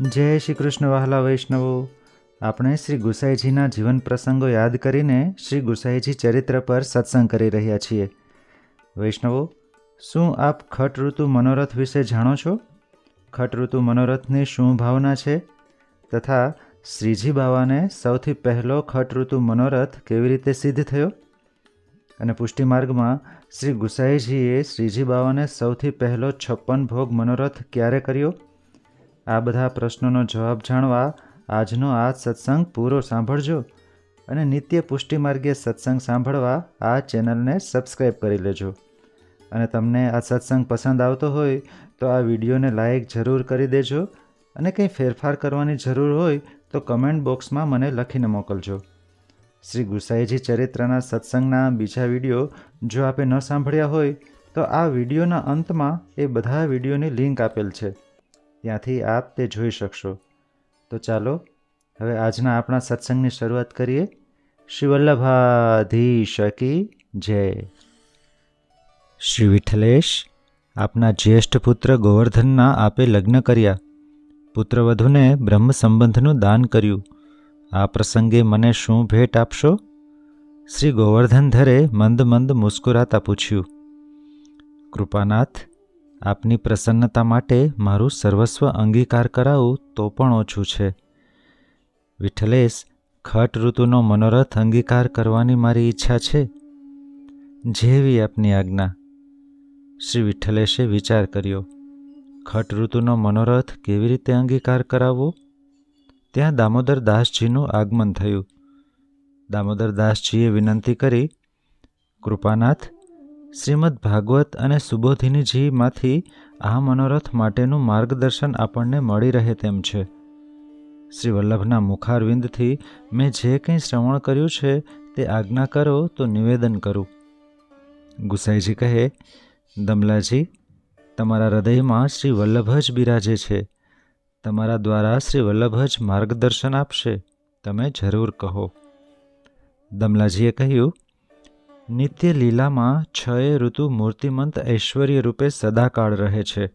જય શ્રી કૃષ્ણ વહાલા વૈષ્ણવો. આપણે શ્રી ગુસાઈજીના જીવન પ્રસંગો યાદ કરીને શ્રી ગુસાઈજી ચરિત્ર પર સત્સંગ કરી રહ્યા છીએ. વૈષ્ણવો, શું આપ ખટ ઋતુ મનોરથ વિશે જાણો છો? ખટ ઋતુ મનોરથની શું ભાવના છે? તથા શ્રીજી બાવાને સૌથી પહેલો ખટ ઋતુ મનોરથ કેવી રીતે સિદ્ધ થયો? અને પુષ્ટિ માર્ગમાં શ્રી ગુસાઈજીએ શ્રીજી બાવાને સૌથી પહેલો છપ્પન ભોગ મનોરથ ક્યારે કર્યો? આ બધા પ્રશ્નોનો જવાબ જાણવા આજનો આ સત્સંગ પૂરો સાંભળજો અને નિત્ય પુષ્ટિ માર્ગે સત્સંગ સાંભળવા આ ચેનલને સબસ્ક્રાઈબ કરી લેજો. અને તમને આ સત્સંગ પસંદ આવતો હોય તો આ વિડીયોને લાઇક જરૂર કરી દેજો અને કંઈ ફેરફાર કરવાની જરૂર હોય તો કમેન્ટ બોક્સમાં મને લખીને મોકલજો. શ્રી ગુસાઈજી ચરિત્રના સત્સંગના બીજા વીડિયો જો આપે ન સાંભળ્યા હોય તો આ વિડીયોના અંતમાં એ બધા વિડીયોની લિંક આપેલ છે. ત્યાંથી આપ તે જોઈ શકશો. તો ચાલો, હવે આજના આપણા સત્સંગની શરૂઆત કરીએ. શ્રી શકી જય. શ્રી વિઠ્ઠલેશ, આપના જ્યેષ્ઠ પુત્ર ગોવર્ધનના આપે લગ્ન કર્યા. પુત્રવધુને બ્રહ્મ સંબંધનું દાન કર્યું. આ પ્રસંગે મને શું ભેટ આપશો? શ્રી ગોવર્ધનધરે મંદ મંદ મુસ્કુરાતા પૂછ્યું. કૃપાનાથ આપની પ્રસન્નતા માટે મારું સર્વસ્વ અંગીકાર કરાવું તો પણ ઓછું છે. વિઠ્ઠલેશ, ખટ ઋતુનો મનોરથ અંગીકાર કરવાની મારી ઈચ્છા છે. જેવી આપની આજ્ઞા. શ્રી વિઠ્ઠલેશે વિચાર કર્યો, ખટ ઋતુનો મનોરથ કેવી રીતે અંગીકાર કરાવવો? ત્યાં દામોદર દાસજીનું આગમન થયું. દામોદર દાસજીએ વિનંતી કરી, કૃપાનાથ શ્રીમદ ભાગવત અને સુબોધિનીજીમાંથી આ મનોરથ માટેનું માર્ગદર્શન આપણને મળી રહે તેમ છે. શ્રી વલ્લભના મુખારવિંદથી મેં જે કંઈ શ્રવણ કર્યું છે તે આજ્ઞા કરો તો નિવેદન કરું. ગુસાઈજી કહે, દમલાજી, તમારા હૃદયમાં શ્રી વલ્લભ જ બિરાજે છે. તમારા દ્વારા શ્રી વલ્લભ જ માર્ગદર્શન આપશે. તમે જરૂર કહો. દમલાજીએ કહ્યું નિત્ય લીલામાં છએ ઋતુ મૂર્તિમંત ઐશ્વર્ય રૂપે સદાકાળ રહે છે.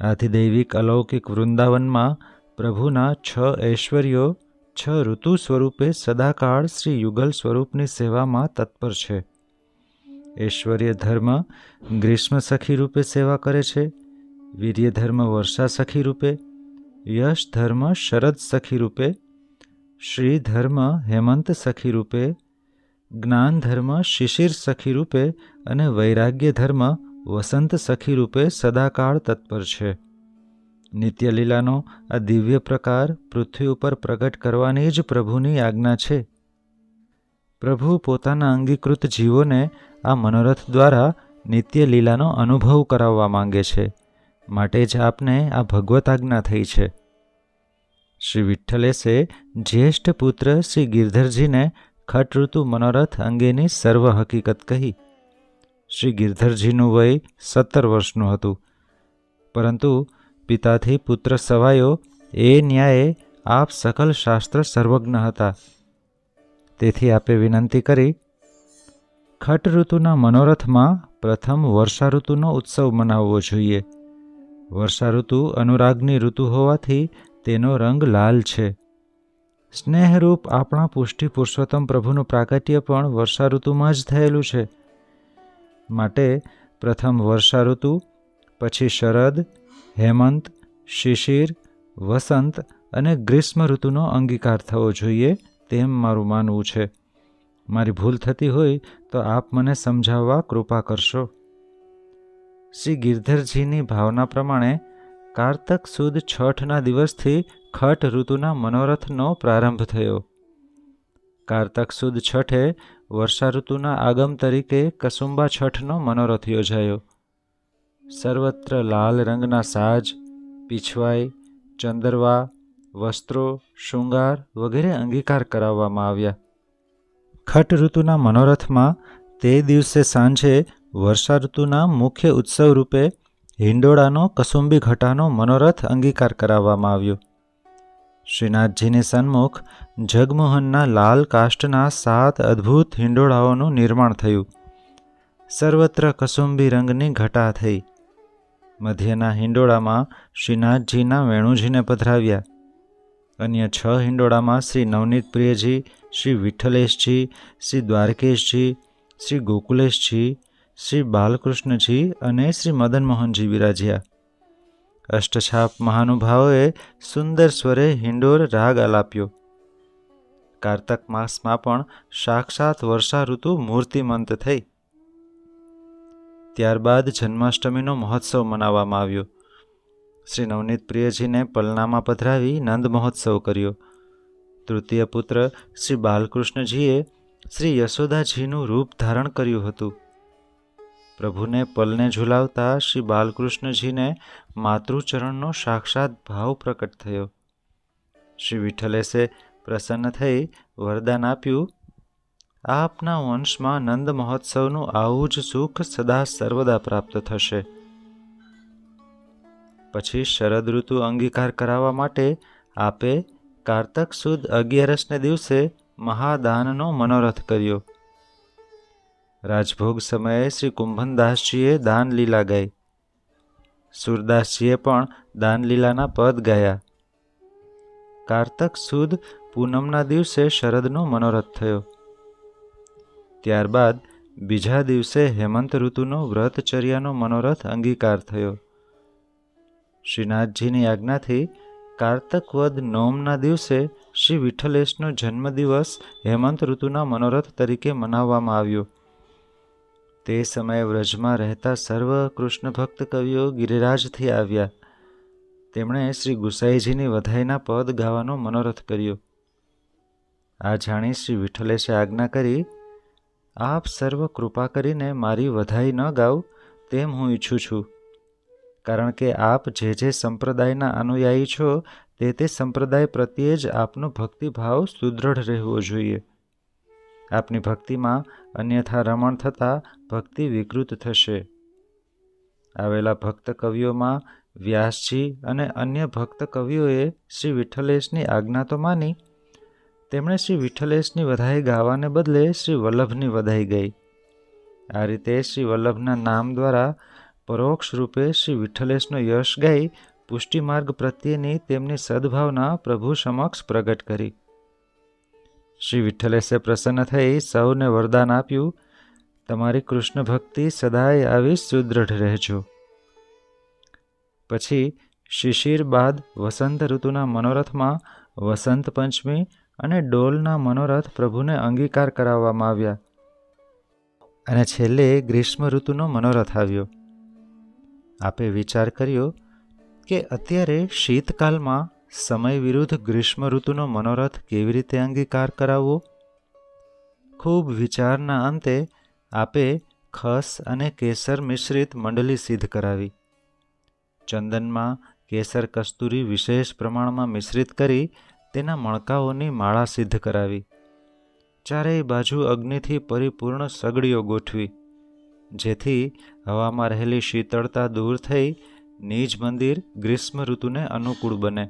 આધિદૈવિક અલૌકિક વૃંદાવનમાં પ્રભુના છ ઐશ્વર્યો છ ઋતુ સ્વરૂપે સદાકાળ શ્રી યુગલ સ્વરૂપની સેવામાં તત્પર છે. ઐશ્વર્ય ધર્મ ગ્રીષ્મ સખી રૂપે સેવા કરે છે, વીર્ય ધર્મ વર્ષા સખી રૂપે, યશ ધર્મ શરદ સખી રૂપે, શ્રી ધર્મ હેમંત સખી રૂપે જ્ઞાન ધર્મ શિશિર સખી રૂપે અને વૈરાગ્ય ધર્મ વસંત સખી રૂપે સદાકાળ તત્પર છે. નિત્યલીલાનો આ દિવ્ય પ્રકાર પૃથ્વી ઉપર પ્રગટ કરવાની જ પ્રભુની આજ્ઞા છે. પ્રભુ પોતાના અંગીકૃત જીવોને આ મનોરથ દ્વારા નિત્યલીલાનો અનુભવ કરાવવા માંગે છે. માટે જ આપને આ ભગવત આજ્ઞા થઈ છે. શ્રી વિઠ્ઠલેશે જ્યેષ્ઠ પુત્ર શ્રી ગિરધરજીને ખટ ઋતુ મનોરથ અંગેની સર્વ હકીકત કહી. શ્રી ગિરધરજીનું વય સત્તર વર્ષનું હતું. પરંતુ પિતાથી પુત્ર સવાયો એ ન્યાયે આપ સકલ શાસ્ત્ર સર્વજ્ઞ હતા. તેથી આપે વિનંતી કરી ખટ ઋતુના મનોરથમાં પ્રથમ વર્ષા ઋતુનો ઉત્સવ મનાવવો જોઈએ. વર્ષા ઋતુ અનુરાગની ઋતુ હોવાથી તેનો રંગ લાલ છે. સ્નેહરૂપ આપણા પુષ્ટિ પુરુષોત્તમ પ્રભુનું પ્રાગટ્ય પણ વર્ષા ઋતુમાં જ થયેલું છે. માટે પ્રથમ વર્ષા ઋતુ પછી શરદ, હેમંત, શિશિર, વસંત અને ગ્રીષ્મ ઋતુનો અંગીકાર થવો જોઈએ તેમ મારું માનવું છે. મારી ભૂલ થતી હોય તો આપ મને સમજાવવા કૃપા કરશો. શ્રી ગિરધરજીની ભાવના પ્રમાણે કારતક સુદ છઠના દિવસથી ખટ ઋતુના મનોરથનો પ્રારંભ થયો. કારતક સુદ છઠે વર્ષા ઋતુના આગમ તરીકે કસુંબા છઠનો મનોરથ યોજાયો. સર્વત્ર લાલ રંગના સાજ, પીછવાઈ, ચંદરવા, વસ્ત્રો, શૃંગાર વગેરે અંગીકાર કરાવવામાં આવ્યા. ખટ ઋતુના મનોરથમાં તે દિવસે સાંજે વર્ષા ઋતુના મુખ્ય ઉત્સવ રૂપે હિંડોળાનો કસુંબી ઘટાનો મનોરથ અંગીકાર કરાવવામાં આવ્યો. શ્રીનાથજીની સન્મુખ જગમોહનના લાલ કાષ્ટના સાત અદ્ભુત હિંડોળાઓનું નિર્માણ થયું. સર્વત્ર કસુંબી રંગની ઘટા થઈ. મધ્યના હિંડોળામાં શ્રીનાથજીના વેણુજીને પધરાવ્યા. અન્ય છ હિંડોળામાં શ્રી નવનીત પ્રિયજી, શ્રી વિઠ્ઠલેશજી, શ્રી દ્વારકેશજી, શ્રી ગોકુલેશજી, શ્રી બાલકૃષ્ણજી અને શ્રી મદન મોહનજી બિરાજ્યા. અષ્ટછાપ મહાનુભાવોએ સુંદર સ્વરે હિંડોર રાગ આલાપ્યો. કારતક માસમાં પણ સાક્ષાત વર્ષા ઋતુ મૂર્તિમંત થઈ. ત્યારબાદ જન્માષ્ટમીનો મહોત્સવ મનાવવામાં આવ્યો. શ્રી નવનીત પ્રિયજીને પલનામાં પધરાવી નંદ મહોત્સવ કર્યો. તૃતીય પુત્ર શ્રી બાલકૃષ્ણજીએ શ્રી યશોદાજીનું રૂપ ધારણ કર્યું હતું. પ્રભુને પલને ઝુલાવતા શ્રી બાલકૃષ્ણજીને માતૃચરણનો સાક્ષાત ભાવ પ્રકટ થયો. શ્રી વિઠ્ઠલેશે પ્રસન્ન થઈ વરદાન આપ્યું, આપના વંશમાં નંદ મહોત્સવનું આવું જ સુખ સદા સર્વદા પ્રાપ્ત થશે. પછી શરદ ઋતુ અંગીકાર કરાવવા માટે આપે કારતક સુદ અગિયારસને દિવસે મહાદાનનો મનોરથ કર્યો. રાજભોગ સમયે શ્રી કુંભનદાસજીએ દાન લીલા ગાઈ. સુરદાસજીએ પણ દાનલીલાના પદ ગાયા. કારતક સુદ પૂનમના દિવસે શરદનો મનોરથ થયો. ત્યારબાદ બીજા દિવસે હેમંત ઋતુનો વ્રતચર્યાનો મનોરથ અંગીકાર થયો. શ્રીનાથજીની આજ્ઞાથી કારતક વધ નોમના દિવસે શ્રી વિઠ્ઠલેશનો જન્મદિવસ હેમંત ઋતુના મનોરથ તરીકે મનાવવામાં આવ્યો. તે સમયે વ્રજમાં રહેતા સર્વ કૃષ્ણ ભક્ત કવિઓ ગિરિરાજથી આવ્યા. તેમણે શ્રી ગુસાઈજીની વધાઈના પદ ગાવાનો મનોરથ કર્યો. આ જાણી શ્રી વિઠ્ઠલેશે આજ્ઞા કરી, આપ સર્વ કૃપા કરીને મારી વધાઈ ન ગાવ તેમ હું ઈચ્છું છું. કારણ કે આપ જે જે સંપ્રદાયના અનુયાયી છો, તે તે સંપ્રદાય પ્રત્યે જ આપનો ભક્તિભાવ સુદૃઢ રહેવો જોઈએ. આપની ભક્તિમાં અન્યથા રમણ થતાં ભક્તિ વિકૃત થશે. આવેલા ભક્ત કવિઓમાં વ્યાસજી અને અન્ય ભક્ત કવિઓએ શ્રી વિઠ્ઠલેશની આજ્ઞા તો માની. તેમણે શ્રી વિઠ્ઠલેશની વધાઈ ગાવાને બદલે શ્રી વલ્લભની વધાઈ ગઈ. આ રીતે શ્રી વલ્લભના નામ દ્વારા પરોક્ષ રૂપે શ્રી વિઠ્ઠલેશનો યશ ગાઈ પુષ્ટિમાર્ગ પ્રત્યેની તેમની સદભાવના પ્રભુ સમક્ષ પ્રગટ કરી. શ્રી વિઠ્ઠલેશે પ્રસન્ન થઈ સૌને વરદાન આપ્યું. તમારી કૃષ્ણ ભક્તિ સદાય આવી સુદૃઢ રહેજો. પછી શિશિર બાદ વસંત ઋતુના મનોરથમાં વસંત પંચમી અને ડોલના મનોરથ પ્રભુને અંગીકાર કરાવવામાં આવ્યા. અને છેલ્લે ગ્રીષ્મ ઋતુનો મનોરથ આવ્યો. આપે વિચાર કર્યો કે અત્યારે શીતકાલમાં સમય વિરુદ્ધ ગ્રીષ્મ ઋતુનો મનોરથ કેવી રીતે અંગીકાર કરાવવો? ખૂબ વિચારના અંતે આપે ખસ અને કેસર મિશ્રિત મંડલી સિદ્ધ કરાવી. ચંદનમાં કેસર કસ્તુરી વિશેષ પ્રમાણમાં મિશ્રિત કરી તેના મણકાઓની માળા સિદ્ધ કરાવી. ચારેય બાજુ અગ્નિથી પરિપૂર્ણ સગડીઓ ગોઠવી, જેથી હવામાં રહેલી શીતળતા દૂર થઈ નિજ મંદિર ગ્રીષ્મ ઋતુને અનુકૂળ બને.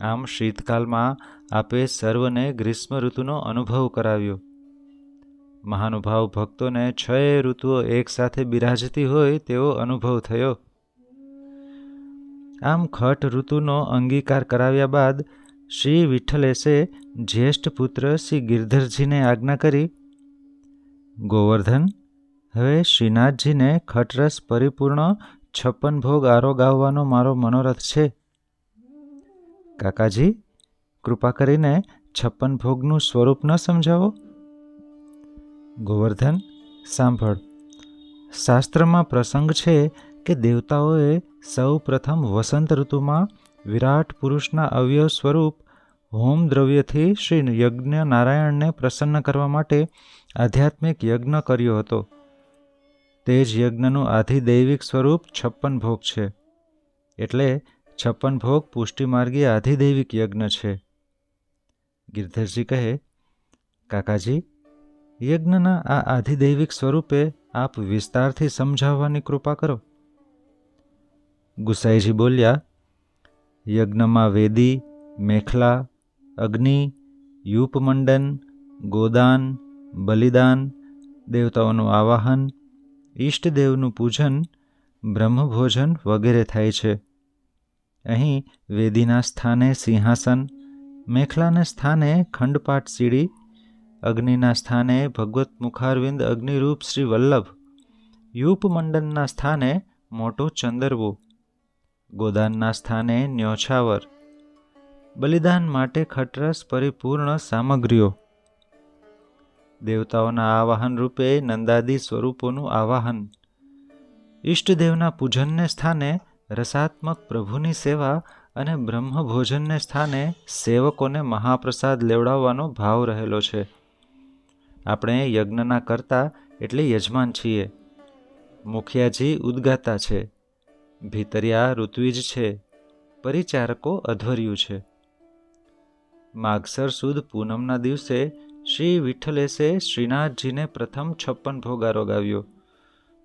આમ શીતકાલમાં આપે સર્વને ગ્રીષ્મ ઋતુનો અનુભવ કરાવ્યો. મહાનુભાવ ભક્તોને છ ઋતુઓ એકસાથે બિરાજતી હોય તેવો અનુભવ થયો. આમ ખટ ઋતુનો અંગીકાર કરાવ્યા બાદ શ્રી વિઠ્ઠલેશે જ્યેષ્ઠ પુત્ર શ્રી ગિરધરજીને આજ્ઞા કરી, ગોવર્ધન, હવે શ્રીનાથજીને ખટરસ પરિપૂર્ણ છપ્પન ભોગ આરોગાવવાનો મારો મનોરથ છે. કાકાજી, કૃપા કરીને છપ્પન ભોગનું સ્વરૂપ ન સમજાવો. ગોવર્ધન, સાંભળ. શાસ્ત્રમાં પ્રસંગ છે કે દેવતાઓએ સૌ પ્રથમ વસંત ઋતુમાં વિરાટ પુરુષના અવયવ સ્વરૂપ હોમ દ્રવ્યથી શ્રી યજ્ઞ નારાયણને પ્રસન્ન કરવા માટે આધ્યાત્મિક યજ્ઞ કર્યો હતો. તે જ યજ્ઞનું આધિદૈવિક સ્વરૂપ છપ્પન ભોગ છે. એટલે છપ્પન ભોગ પુષ્ટિમાર્ગી આધિદૈવિક યજ્ઞ છે. ગિરધરજી કહે, કાકાજી, યજ્ઞના આ આધિદૈવિક સ્વરૂપે આપ વિસ્તારથી સમજાવવાની કૃપા કરો. ગુસાઈજી બોલ્યા, યજ્ઞમાં વેદી, મેખલા, અગ્નિ, યુપમંડન, ગોદાન, બલિદાન, દેવતાઓનું આવાહન, ઈષ્ટદેવનું પૂજન, બ્રહ્મભોજન વગેરે થાય છે. અહીં વેદીના સ્થાને સિંહાસન, મેખલાને સ્થાને ખંડપાટ સીડી, અગ્નિના સ્થાને ભગવત મુખારવિંદ અગ્નિરૂપ શ્રી વલ્લભ, યુપમંડનના સ્થાને મોટો ચંદરવો, ગોદાનના સ્થાને ન્યોછાવર, બલિદાન માટે ખટરસ પરિપૂર્ણ સામગ્રીઓ. દેવતાઓના આવાહન રૂપે નંદાદી સ્વરૂપોનું આવાહન. ઈષ્ટદેવના પૂજનને સ્થાને રસાત્મક પ્રભુની સેવા અને બ્રહ્મભોજનને સ્થાને સેવકોને મહાપ્રસાદ લેવડાવવાનો ભાવ રહેલો છે. આપણે યજ્ઞના કરતા એટલે યજમાન છીએ. મુખિયાજી ઉદ્ગાતા છે. ભીતરિયા ઋત્વિજ છે. પરિચારકો અધ્વર્યું છે. માગસર સુદ પૂનમના દિવસે શ્રી વિઠ્ઠલેશે શ્રીનાથજીને પ્રથમ છપ્પન ભોગારો આરોગાવ્યો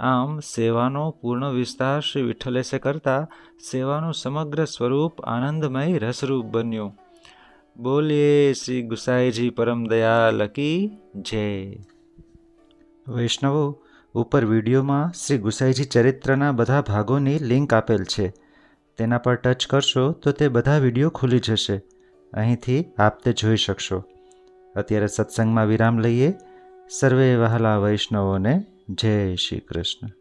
આમ સેવાનો પૂર્ણ વિસ્તાર શ્રી વિઠ્ઠલેશે કરતા સેવાનું સમગ્ર સ્વરૂપ આનંદમય રસરૂપ બન્યું. બોલીએ શ્રી ગુસાઈજી પરમ દયાલ કી જય. વૈષ્ણવો, ઉપર વિડીયોમાં શ્રી ગુસાઈજી ચરિત્રના બધા ભાગોની લિંક આપેલ છે. તેના પર ટચ કરશો તો તે બધા વીડિયો ખુલી જશે. અહીંથી આપ તે જોઈ શકશો. અત્યારે સત્સંગમાં વિરામ લઈએ. સર્વે વહાલા વૈષ્ણવોને જય શ્રી કૃષ્ણ.